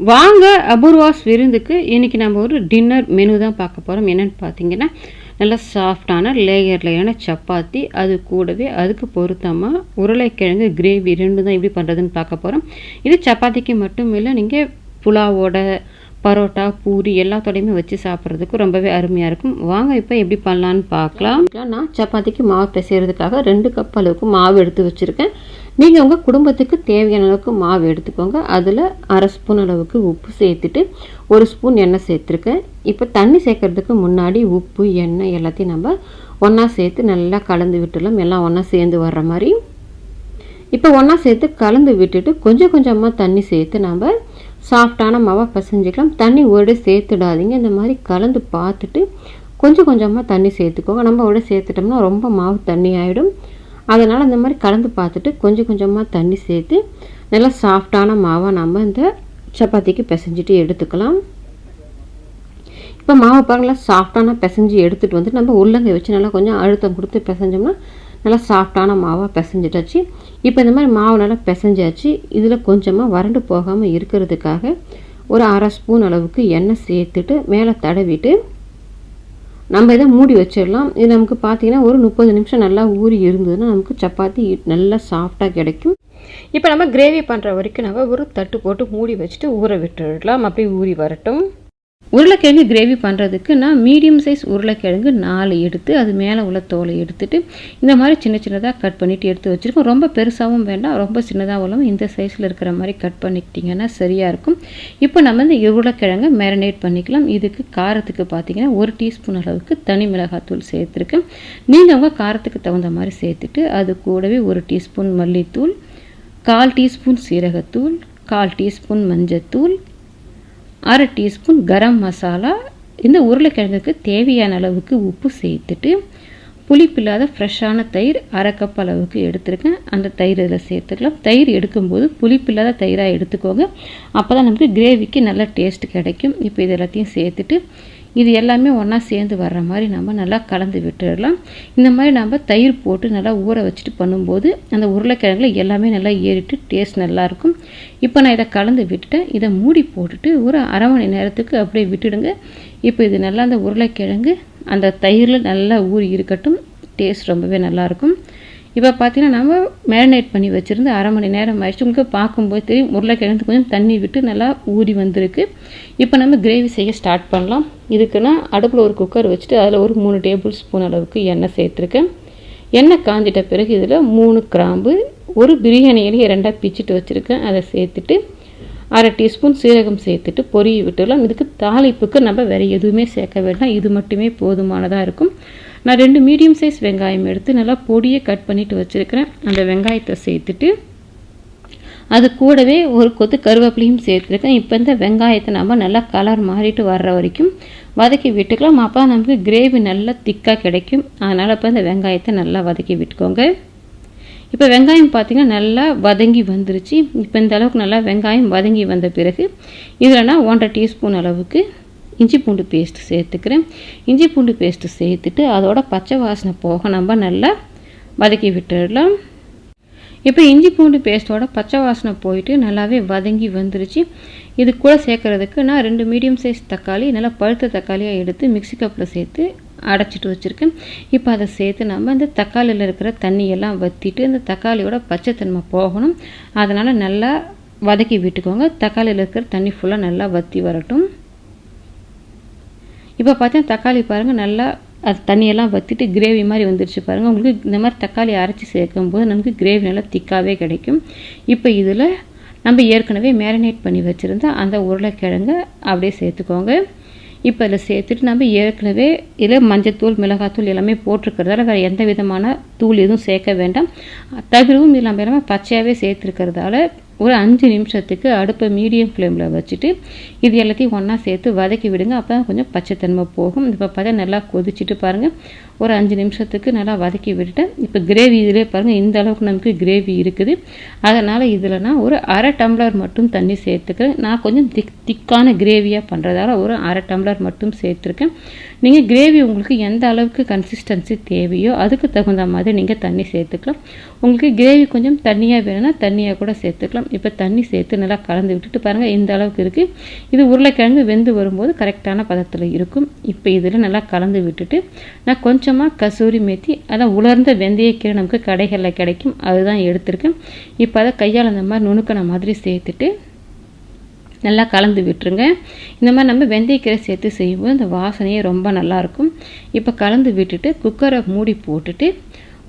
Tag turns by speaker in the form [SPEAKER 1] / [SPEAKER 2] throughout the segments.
[SPEAKER 1] வாங்க அபூர்வாஸ் விருந்துக்கு இன்றைக்கி நம்ம ஒரு டின்னர் மெனு தான் பார்க்க போகிறோம் என்னென்னு பார்த்தீங்கன்னா நல்லா சாஃப்டான லேயர் லேயரான சப்பாத்தி அது கூடவே அதுக்கு பொருத்தமாக உருளைக்கிழங்கு கிரேவி ரெண்டு தான் எப்படி பண்ணுறதுன்னு பார்க்க போகிறோம் இது சப்பாத்திக்கு மட்டும் இல்லை நீங்கள் புலாவோட பரோட்டா பூரி எல்லாத்தோடையுமே வச்சு சாப்பிட்றதுக்கு ரொம்பவே அருமையாக இருக்கும். வாங்க இப்போ எப்படி பண்ணலான்னு பார்க்கலாம். நான் சப்பாத்திக்கு மாவு பிசைகிறதுக்காக ரெண்டு கப் அளவுக்கு மாவு எடுத்து வச்சுருக்கேன். நீங்கள் உங்கள் குடும்பத்துக்கு தேவையான அளவுக்கு மாவு எடுத்துக்கோங்க. அதில் அரை ஸ்பூன் அளவுக்கு உப்பு சேர்த்துட்டு ஒரு ஸ்பூன் எண்ணெய் சேர்த்துருக்கேன் இப்போ தண்ணி சேர்க்கறதுக்கு முன்னாடி உப்பு எண்ணெய் எல்லாத்தையும் நம்ம ஒன்றா சேர்த்து நல்லா கலந்து விட்டுலாம் எல்லாம் ஒன்றா சேர்ந்து வர்ற மாதிரி. இப்போ ஒன்றா சேர்த்து கலந்து விட்டுட்டு கொஞ்சம் கொஞ்சமாக தண்ணி சேர்த்து நம்ம சாஃப்டான மாவை பிசைஞ்சிக்கலாம். தண்ணி ஓட சேர்த்துடாதீங்க. இந்த மாதிரி கலந்து பார்த்துட்டு கொஞ்சம் கொஞ்சமாக தண்ணி சேர்த்துக்கோங்க. நம்ம ஒரு சேர்த்துட்டோம்னா ரொம்ப மாவு தண்ணி ஆகிடும் அதனால் இந்த மாதிரி கலந்து பார்த்துட்டு கொஞ்சம் கொஞ்சமாக தண்ணி சேர்த்து நல்லா சாஃப்டான மாவை நம்ம இந்த சப்பாத்திக்கு பிசைஞ்சிட்டு எடுத்துக்கலாம். இப்போ மாவு பாருங்களா சாஃப்டான பிசைஞ்சு எடுத்துகிட்டு வந்து நம்ம உள்ளங்கை வச்சு நல்லா கொஞ்சம் அழுத்தம் கொடுத்து பிசைஞ்சோம்னா நல்லா சாஃப்டான மாவாக பிசைஞ்சிட்டாச்சு. இப்போ இந்த மாதிரி மாவு நல்லா பிசைஞ்சாச்சு. இதில் கொஞ்சமாக வறண்டு போகாமல் இருக்கிறதுக்காக ஒரு அரை ஸ்பூன் அளவுக்கு எண்ணெய் சேர்த்துட்டு மேலே தடவிட்டு நம்ம இதை மூடி வச்சிடலாம். இது நமக்கு பார்த்தீங்கன்னா ஒரு முப்பது நிமிஷம் நல்லா ஊறி இருந்ததுன்னா நமக்கு சப்பாத்தி நல்லா சாஃப்டாக கிடைக்கும். இப்போ நம்ம கிரேவி பண்ணுற வரைக்கும் நம்ம ஒரு தட்டு போட்டு மூடி வச்சுட்டு ஊற விட்டுடலாம். அப்படியே ஊறி வரட்டும். உருளைக்கிழங்கு கிரேவி பண்ணுறதுக்கு நான் மீடியம் சைஸ் உருளைக்கிழங்கு நாலு எடுத்து அது மேலே உள்ள தோலை எடுத்துட்டு இந்த மாதிரி சின்ன சின்னதாக கட் பண்ணிவிட்டு எடுத்து வச்சுருக்கோம். ரொம்ப பெருசாகவும் வேண்டாம் ரொம்ப சின்னதாக இல்லாமல் இந்த சைஸில் இருக்கிற மாதிரி கட் பண்ணிக்கிட்டிங்கன்னா சரியாக இருக்கும். இப்போ நம்ம இந்த உருளைக்கிழங்கை மேரினேட் பண்ணிக்கலாம். இதுக்கு காரத்துக்கு பார்த்தீங்கன்னா ஒரு டீஸ்பூன் அளவுக்கு தனி மிளகாத்தூள் சேர்த்துருக்கேன். நீங்கள் உங்கள் காரத்துக்கு தகுந்த மாதிரி சேர்த்துட்டு அது கூடவே ஒரு டீஸ்பூன் மல்லித்தூள் கால் டீஸ்பூன் சீரகத்தூள் கால் டீஸ்பூன் மஞ்சத்தூள் அரை டீஸ்பூன் கரம் மசாலா இந்த உருளைக்கிழங்குக்கு தேவையான அளவுக்கு உப்பு சேர்த்துட்டு புளிப்பில்லாத ஃப்ரெஷ்ஷான தயிர் அரை கப் அளவுக்கு எடுத்துருக்கேன். அந்த தயிர் இதில் சேர்த்துக்கலாம். தயிர் எடுக்கும்போது புளிப்பில்லாத தயிராக எடுத்துக்கோங்க. அப்போ தான் நமக்கு கிரேவிக்கு நல்ல டேஸ்ட் கிடைக்கும். இப்போ இது எல்லாத்தையும் சேர்த்துட்டு இது எல்லாமே ஒன்றா சேர்ந்து வர்ற மாதிரி நம்ம நல்லா கலந்து விட்டுடலாம். இந்த மாதிரி நம்ம தயிர் போட்டு நல்லா ஊற வச்சுட்டு பண்ணும்போது அந்த உருளைக்கிழங்குல எல்லாமே நல்லா ஏறிட்டு டேஸ்ட் நல்லாயிருக்கும் இப்போ நான் இதை கலந்து விட்டுட்டேன். இதை மூடி போட்டுட்டு ஒரு அரை மணி நேரத்துக்கு அப்படியே விட்டுடுங்க. இப்போ இது நல்லா அந்த உருளைக்கிழங்கு அந்த தயிரில் நல்லா ஊறி இருக்கட்டும். டேஸ்ட் ரொம்பவே நல்லாயிருக்கும் இப்போ பார்த்தீங்கன்னா நம்ம மேரினேட் பண்ணி வச்சுருந்து அரை மணி நேரம் ஆயிடுச்சு. உங்களுக்கு பார்க்கும்போது தெரியும் உருளைக்கிழங்கு கொஞ்சம் தண்ணி விட்டு நல்லா ஊறி வந்திருக்கு. இப்போ நம்ம கிரேவி செய்ய ஸ்டார்ட் பண்ணலாம். இதுக்குன்னா அடுப்பில் ஒரு குக்கர் வச்சுட்டு அதில் ஒரு மூணு டேபிள் ஸ்பூன் அளவுக்கு எண்ணெய் சேர்த்துருக்கேன். எண்ணெய் காஞ்சிட்ட பிறகு இதில் மூணு கிராம்பு ஒரு பிரியாணி இலையை ரெண்டாக பிச்சுட்டு வச்சுருக்கேன். அதை சேர்த்துட்டு அரை டீஸ்பூன் சீரகம் சேர்த்துட்டு பொரிய விட்டுடலாம். இதுக்கு தாளிப்புக்கு நம்ம வேறு எதுவுமே சேர்க்க வேண்டாம். இது மட்டுமே போதுமானதாக இருக்கும். நான் ரெண்டு மீடியம் சைஸ் வெங்காயம் எடுத்து நல்லா பொடியை கட் பண்ணிவிட்டு வச்சுருக்கிறேன். அந்த வெங்காயத்தை சேர்த்துட்டு அது கூடவே ஒரு கொத்து கருவேப்பிலையும் சேர்த்துருக்கேன். இப்போ இந்த வெங்காயத்தை நம்ம நல்லா கலர் மாறிட்டு வர்ற வரைக்கும் வதக்கி விட்டுக்கலாம். அப்போ நமக்கு கிரேவி நல்லா திக்காக கிடைக்கும். அதனால் இப்போ இந்த வெங்காயத்தை நல்லா வதக்கி விட்டுக்கோங்க. இப்போ வெங்காயம் பார்த்திங்கன்னா நல்லா வதங்கி வந்துருச்சு. இப்போ இந்த அளவுக்கு நல்லா வெங்காயம் வதங்கி வந்த பிறகு இதில் நான் ஒன்றரை டீஸ்பூன் அளவுக்கு இஞ்சி பூண்டு பேஸ்ட்டு சேர்த்துக்கிறேன். இஞ்சி பூண்டு பேஸ்ட்டு சேர்த்துட்டு அதோட பச்சை வாசனை போக நம்ம நல்லா வதக்கி விட்டுடலாம். இப்போ இஞ்சி பூண்டு பேஸ்ட்டோட பச்சை வாசனை போயிட்டு நல்லாவே வதங்கி வந்துருச்சு. இது கூட சேர்க்குறதுக்கு நான் ரெண்டு மீடியம் சைஸ் தக்காளி நல்லா பழுத்த தக்காளியாக எடுத்து மிக்சி கப்பில் சேர்த்து அடைச்சிட்டு வச்சுருக்கேன். இப்போ அதை சேர்த்து நம்ம இந்த தக்காளியில் இருக்கிற தண்ணியெல்லாம் வற்றிட்டு இந்த தக்காளியோட பச்சைத்தன்மை போகணும். அதனால் நல்லா வதக்கி விட்டுக்கோங்க. தக்காளியில் இருக்கிற தண்ணி ஃபுல்லாக நல்லா வற்றி வரட்டும். இப்போ பார்த்தீங்கன்னா தக்காளி பாருங்கள் நல்லா அது தண்ணியெல்லாம் வற்றிட்டு கிரேவி மாதிரி வந்துருச்சு பாருங்கள் உங்களுக்கு இந்த மாதிரி தக்காளி அரைச்சி சேர்க்கும்போது நமக்கு கிரேவி நல்லா திக்காகவே கிடைக்கும். இப்போ இதில் நம்ம ஏற்கனவே மேரினேட் பண்ணி வச்சுருந்தா அந்த உருளைக்கிழங்கை அப்படியே சேர்த்துக்கோங்க. இப்போ இதில் சேர்த்துட்டு நம்ம ஏற்கனவே இதில் மஞ்சத்தூள் மிளகாத்தூள் எல்லாமே போட்டிருக்கிறதால வேறு எந்த விதமான தூள் எதுவும் சேர்க்க வேண்டாம். தவிரவும் இல்லாமல் எல்லாமே பச்சையாகவே சேர்த்துருக்கிறதால ஒரு அஞ்சு நிமிஷத்துக்கு அடுப்பை மீடியம் ஃப்ளேமில் வச்சுட்டு இது எல்லாத்தையும் ஒன்றா சேர்த்து வதக்கி விடுங்க. அப்போ தான் கொஞ்சம் பச்சைத்தன்மை போகும். இப்போ பார்த்தா நல்லா கொதிச்சுட்டு பாருங்கள் ஒரு அஞ்சு நிமிஷத்துக்கு நல்லா வதக்கி விட்டுட்டேன் இப்போ கிரேவி இதிலே பாருங்கள் இந்த அளவுக்கு நமக்கு கிரேவி இருக்குது. அதனால் இதில் நான் ஒரு அரை டம்ளர் மட்டும் தண்ணி சேர்த்துக்கிறேன். நான் கொஞ்சம் திக் திக்கான கிரேவியாக பண்ணுறதால ஒரு அரை டம்ளர் மட்டும் சேர்த்துருக்கேன். நீங்கள் கிரேவி உங்களுக்கு எந்த அளவுக்கு கன்சிஸ்டன்சி தேவையோ அதுக்கு தகுந்த மாதிரி நீங்கள் தண்ணி சேர்த்துக்கலாம். உங்களுக்கு கிரேவி கொஞ்சம் தண்ணியாக வேணும்னா தண்ணியாக கூட சேர்த்துக்கலாம். வேண்டாம் இப்போ தண்ணி சேர்த்து நல்லா கலந்து விட்டுட்டு பாருங்கள் இந்த அளவுக்கு இருக்குது இது உருளைக்கிழங்கு வெந்து வரும்போது கரெக்டான பதத்தில் இருக்கும். இப்போ இதில் நல்லா கலந்து விட்டுட்டு நான் கொஞ்சமாக கசூரி மேத்தி அதான் உலர்ந்த வெந்தயக்கீரை நமக்கு கடைகளில் கிடைக்கும் அதுதான் எடுத்திருக்கேன். இப்போ அதை கையால் அந்த மாதிரி நுணுக்கின மாதிரி சேர்த்துட்டு நல்லா கலந்து விட்டுருங்க. இந்த மாதிரி நம்ம வெந்தயக்கீரை சேர்த்து செய்யும்போது அந்த வாசனையே ரொம்ப நல்லாயிருக்கும் இப்போ கலந்து விட்டுட்டு குக்கரை மூடி போட்டுட்டு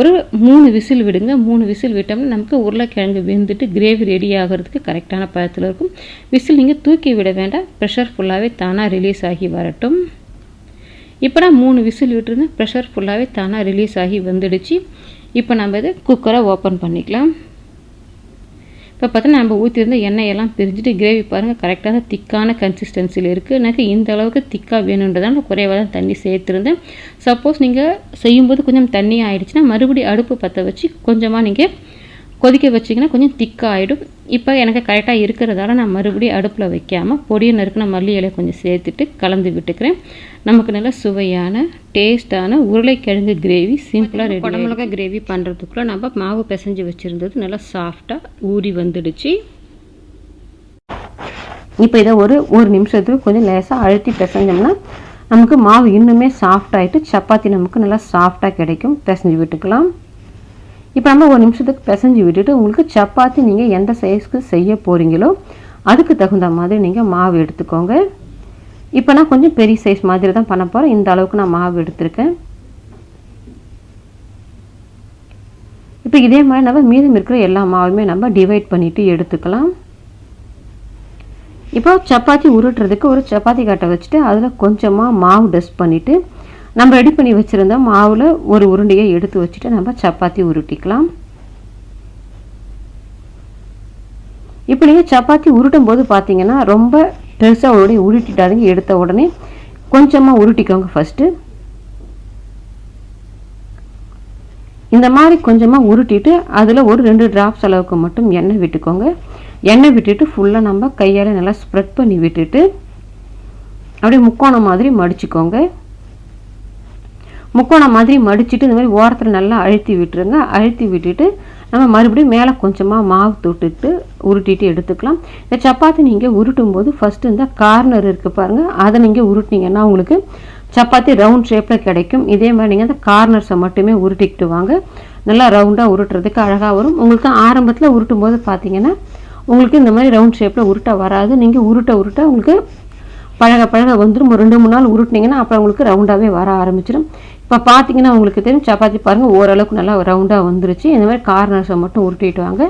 [SPEAKER 1] ஒரு மூணு விசில் விடுங்க. மூணு விசில் விட்டோம்னா நமக்கு உருளைக்கிழங்கு வெந்துட்டு கிரேவி ரெடி ஆகிறதுக்கு கரெக்டான பதத்தில் இருக்கும். விசில் நீங்கள் தூக்கி விட வேண்டாம். ப்ரெஷர் ஃபுல்லாகவே தானாக ரிலீஸ் ஆகி வரட்டும். இப்போ நான் மூணு விசில் விட்டுருந்தேன். ப்ரெஷர் ஃபுல்லாகவே தானாக ரிலீஸ் ஆகி வந்துடுச்சு. இப்போ நம்ம இதை குக்கரை ஓப்பன் பண்ணிக்கலாம். இப்போ பார்த்தா நம்ம ஊற்றிருந்த எண்ணெயெல்லாம் பிரிஞ்சுட்டு கிரேவி பாருங்கள் கரெக்டான திக்கான கன்சிஸ்டன்சியில் இருக்குது எனக்கு இந்த அளவுக்கு திக்காக வேணுன்றதால குறைவாக தான் தண்ணி சேர்த்துருந்தேன். சப்போஸ் நீங்கள் செய்யும்போது கொஞ்சம் தண்ணி ஆயிடுச்சுன்னா மறுபடியும் அடுப்பு பற்ற வச்சு கொஞ்சமாக நீங்கள் கொதிக்க வச்சிங்கன்னா கொஞ்சம் திக்காகிடும் இப்போ எனக்கு கரெக்டாக இருக்கிறதால நான் மறுபடியும் அடுப்பில் வைக்காமல் பொடியை நறுக்கின மல்லி இலையை கொஞ்சம் சேர்த்துட்டு கலந்து விட்டுக்கிறேன். நமக்கு நல்ல சுவையான டேஸ்டான உருளைக்கிழங்கு கிரேவி சிம்பிளாக ரெடி குடமிளகா கிரேவி பண்ணுறதுக்குள்ள நம்ம மாவு பிசைஞ்சு வச்சுருந்தது நல்லா சாஃப்டாக ஊறி வந்துடுச்சு. இப்போ இதை ஒரு ஒரு நிமிஷத்துக்கு கொஞ்சம் லேசாக அழுத்தி பிசைஞ்சோம்னா நமக்கு மாவு இன்னுமே சாஃப்ட் ஆகிட்டு சப்பாத்தி நமக்கு நல்லா சாஃப்டாக கிடைக்கும். பிசைஞ்சு விட்டுக்கலாம். இப்போ நம்ம ஒரு நிமிஷத்துக்கு பிசைஞ்சு விட்டுட்டு உங்களுக்கு சப்பாத்தி நீங்கள் எந்த சைஸ்க்கு செய்ய போகிறீங்களோ அதுக்கு தகுந்த மாதிரி நீங்கள் மாவு எடுத்துக்கோங்க. இப்போ நான் கொஞ்சம் பெரிய சைஸ் மாதிரி தான் பண்ண போகிறேன் இந்த அளவுக்கு நான் மாவு எடுத்திருக்கேன். இப்போ இதே மாதிரி நம்ம மீதம் இருக்கிற எல்லா மாவுமே நம்ம டிவைட் பண்ணிவிட்டு எடுத்துக்கலாம். இப்போ சப்பாத்தி உருட்டுறதுக்கு ஒரு சப்பாத்தி கட்டை வச்சுட்டு அதில் கொஞ்சமாக மாவு டஸ்ட் பண்ணிவிட்டு நம்ம ரெடி பண்ணி வச்சுருந்த மாவில் ஒரு உருண்டையை எடுத்து வச்சுட்டு நம்ம சப்பாத்தி உருட்டிக்கலாம். இப்போ நீங்கள் சப்பாத்தி உருட்டும் போது பார்த்தீங்கன்னா ரொம்ப பெருசாக உடனே உருட்டிட்டாதீங்க எடுத்த உடனே கொஞ்சமாக உருட்டிக்கோங்க ஃபஸ்ட்டு இந்த மாதிரி கொஞ்சமாக உருட்டிட்டு அதில் ஒரு ரெண்டு ட்ராப்ஸ் அளவுக்கு மட்டும் எண்ணெய் விட்டுக்கோங்க. எண்ணெய் விட்டுட்டு ஃபுல்லாக நம்ம கையால் நல்லா ஸ்ப்ரெட் பண்ணி விட்டுட்டு அப்படியே முக்கோணம் மாதிரி மடிச்சுக்கோங்க. முக்கோணம் மாதிரி மடிச்சுட்டு இந்த மாதிரி ஓரத்தில் நல்லா அழுத்தி விட்டுருங்க. அழுத்தி விட்டுட்டு நம்ம மறுபடியும் மேலே கொஞ்சமாக மாவு தொட்டுட்டு உருட்டிட்டு எடுத்துக்கலாம். இந்த சப்பாத்தி நீங்கள் உருட்டும் போது ஃபஸ்ட்டு இந்த கார்னர் இருக்குது பாருங்கள் அதை நீங்கள் உருட்டினீங்கன்னா உங்களுக்கு சப்பாத்தி ரவுண்ட் ஷேப்பில் கிடைக்கும். இதே மாதிரி நீங்கள் அந்த கார்னர்ஸை மட்டுமே உருட்டிக்கிட்டு வாங்க. நல்லா ரவுண்டாக உருட்டுறதுக்கு அழகாக வரும். உங்களுக்கு ஆரம்பத்தில் உருட்டும் போது பார்த்தீங்கன்னா உங்களுக்கு இந்த மாதிரி ரவுண்ட் ஷேப்பில் உருட்ட வராது. நீங்கள் உருட்ட உருட்ட உங்களுக்கு பழக பழக வந்துடும் ஒரு ரெண்டு மூணு நாள் உருட்டினீங்கன்னா அப்புறம் உங்களுக்கு ரவுண்டாகவே வர ஆரம்பிச்சிடும் இப்போ பார்த்தீங்கன்னா உங்களுக்கு தெரியும் சப்பாத்தி பாருங்கள் ஓரளவுக்கு நல்லா ரவுண்டாக வந்துருச்சு. இந்த மாதிரி கார்னர்ஸை மட்டும் உருட்டிட்டு வாங்க.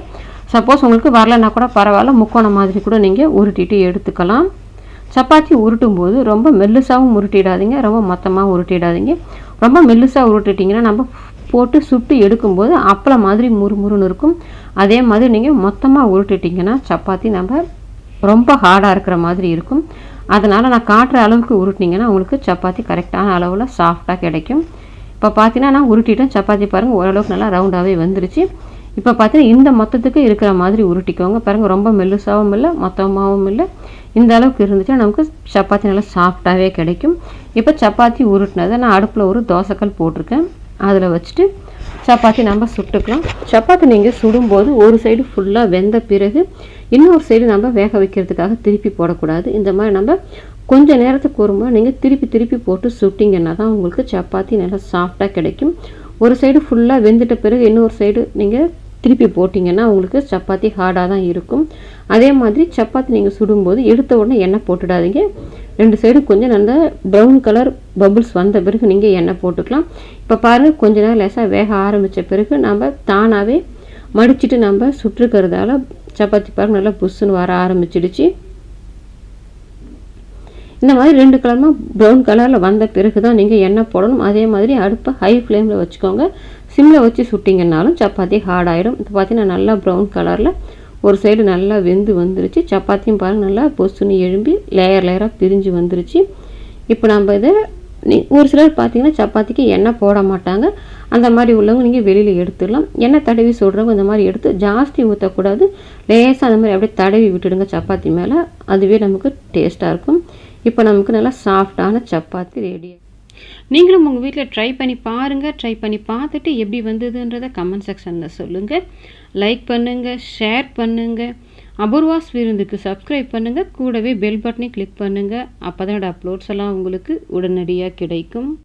[SPEAKER 1] சப்போஸ் உங்களுக்கு வரலன்னா கூட பரவாயில்ல முக்கோணம் மாதிரி கூட நீங்கள் உருட்டிட்டு எடுத்துக்கலாம். சப்பாத்தி உருட்டும் போது ரொம்ப மெல்லுசாகவும் உருட்டிடாதீங்க ரொம்ப மொத்தமாக உருட்டிடாதீங்க. ரொம்ப மெல்லுசாக உருட்டிட்டிங்கன்னா நம்ம போட்டு சுட்டு எடுக்கும்போது அப்பளம் மாதிரி முறுமுறுன்னு இருக்கும். அதே மாதிரி நீங்கள் மொத்தமாக உருட்டிட்டிங்கன்னா சப்பாத்தி நம்ம ரொம்ப ஹார்டாக இருக்கிற மாதிரி இருக்கும். அதனால் நான் காட்டுற அளவுக்கு உருட்டினீங்கன்னா உங்களுக்கு சப்பாத்தி கரெக்டான அளவில் சாஃப்டாக கிடைக்கும். இப்போ பார்த்தீங்கன்னா நான் உருட்டிட்டேன். சப்பாத்தி பாருங்கள் ஓரளவுக்கு நல்லா ரவுண்டாகவே வந்துருச்சு. இப்போ பார்த்தீங்கன்னா இந்த மொத்தத்துக்கு இருக்கிற மாதிரி உருட்டிக்கோங்க. பாருங்கள் ரொம்ப மெல்லுசாகவும் இல்லை மொத்தமாகவும் இல்லை. இந்த அளவுக்கு இருந்துச்சுன்னா நமக்கு சப்பாத்தி நல்லா சாஃப்டாகவே கிடைக்கும். இப்போ சப்பாத்தி உருட்டினதை நான் அடுப்பில் ஒரு தோசைக்கல் போட்டிருக்கேன். அதில் வச்சுட்டு சப்பாத்தி நம்ம சுட்டுக்கலாம். சப்பாத்தி நீங்கள் சுடும்போது ஒரு சைடு ஃபுல்லாக வெந்த பிறகு இன்னொரு சைடு நம்ம வேக வைக்கிறதுக்காக திருப்பி போடக்கூடாது. இந்த மாதிரி நம்ம கொஞ்சம் நேரத்துக்கு வரும்போது நீங்கள் திருப்பி திருப்பி போட்டு சுட்டிங்கன்னா தான் உங்களுக்கு சப்பாத்தி நல்லா சாஃப்டாக கிடைக்கும். ஒரு சைடு ஃபுல்லாக வெந்துட்ட பிறகு இன்னொரு சைடு நீங்கள் திருப்பி போட்டிங்கன்னா உங்களுக்கு சப்பாத்தி ஹார்டாக தான் இருக்கும். அதே மாதிரி சப்பாத்தி நீங்கள் சுடும்போது எடுத்த உடனே எண்ணெய் போட்டுடாதீங்க. ரெண்டு சைடு கொஞ்சம் நல்ல ப்ரௌன் கலர் பபுள்ஸ் வந்த பிறகு நீங்கள் எண்ணெய் போட்டுக்கலாம். இப்போ பாருங்கள் கொஞ்ச நேரம் லேசாக வேக ஆரம்பித்த பிறகு நம்ம தானாகவே மடிச்சிட்டு நம்ம சுட்டுருக்கிறதால சப்பாத்தி பாருங்க நல்லா புஷ்ஷுன்னு வர ஆரம்பிச்சிடுச்சு. இந்த மாதிரி ரெண்டு கலருமா ப்ரௌன் கலரில் வந்த பிறகு தான் நீங்கள் எண்ணெய் போடணும். அதே மாதிரி அடுப்பை ஹை ஃப்ளேமில் வச்சுக்கோங்க. சிம்மில் வச்சு சுட்டிங்கன்னாலும் சப்பாத்தி ஹார்ட் ஆகிடும் இப்போ பார்த்தீங்கன்னா நல்லா ப்ரௌன் கலரில் ஒரு சைடு நல்லா வெந்து வந்துருச்சு. சப்பாத்தியும் பாருங்கள் நல்லா பொசுன்னு எழும்பி லேயர் லேயராக பிரிஞ்சு வந்துருச்சு. இப்போ நம்ம இதை நீ ஒரு சிலர் பார்த்தீங்கன்னா சப்பாத்திக்கு எண்ணெய் போட மாட்டாங்க. அந்த மாதிரி உள்ளவங்க நீங்கள் வெளியில் எடுத்துடலாம். எண்ணெய் தடவி சொல்கிறவங்க இந்த மாதிரி எடுத்து ஜாஸ்தி ஊற்றக்கூடாது லேசாக அந்த மாதிரி அப்படியே தடவி விட்டுடுங்க சப்பாத்தி மேலே. அதுவே நமக்கு டேஸ்ட்டாக இருக்கும். இப்போ நமக்கு நல்லா சாஃப்டான சப்பாத்தி ரெடி நீங்களும் உங்கள் வீட்டில் ட்ரை பண்ணி பாருங்கள் ட்ரை பண்ணி பார்த்துட்டு எப்படி வந்ததுன்றதை கமெண்ட் செக்ஷனில் சொல்லுங்கள் லைக் பண்ணுங்கள் ஷேர் பண்ணுங்கள் அபூர்வாஸ் விருந்துக்கு சப்ஸ்கிரைப் பண்ணுங்கள் கூடவே பெல் பட்டனை கிளிக் பண்ணுங்கள் அப்போ தான் அப்லோட்ஸ் எல்லாம் உங்களுக்கு உடனடியாக கிடைக்கும்.